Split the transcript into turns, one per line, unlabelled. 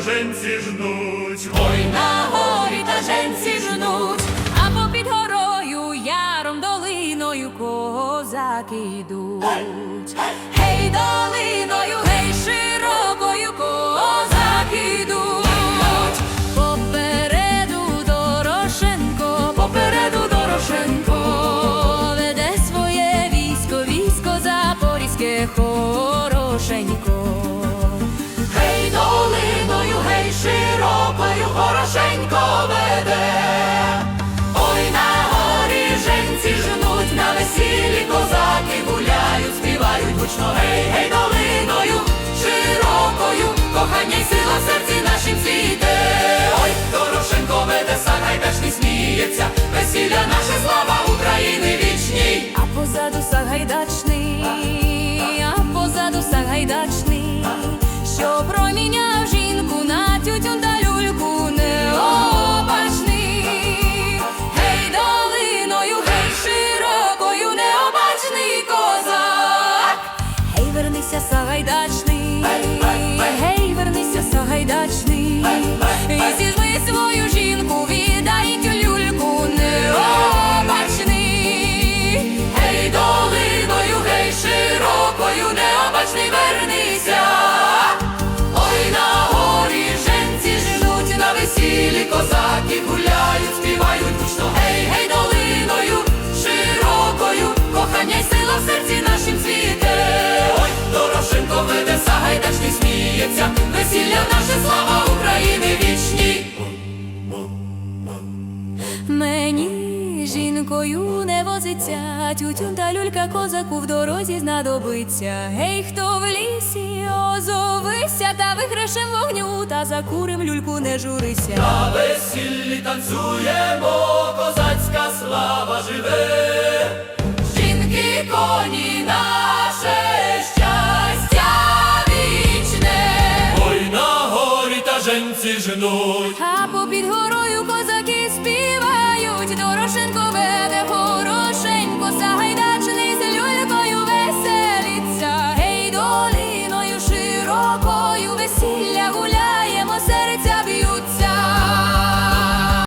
женці жнуть.
Ой, на горі та женці жнуть, а попід горою, яром долиною козаки йдуть. Гей, долиною, гей, широкою козаки йдуть. Попереду Дорошенко, попереду Дорошенко, веде своє військо, військо запорізьке гучно, гей, гей, долиною, широкою, кохання й сила в серці нашим цвіте.
Ой, Дорошенко веде Сагайдачний сміється, весілля наша слава України вічній.
А позаду сагайдачний, а позаду сагайдачний, що жінкою не возиться, тютюн та люлька козаку в дорозі знадобиться. Гей, хто в лісі, озовися, та вихрешем вогню, та закурим люльку не журися. На
весіллі танцюємо, козацька слава живе,
жінки коні наше щастя вічне,
ой на горі та женці жнуть,
а попід горою.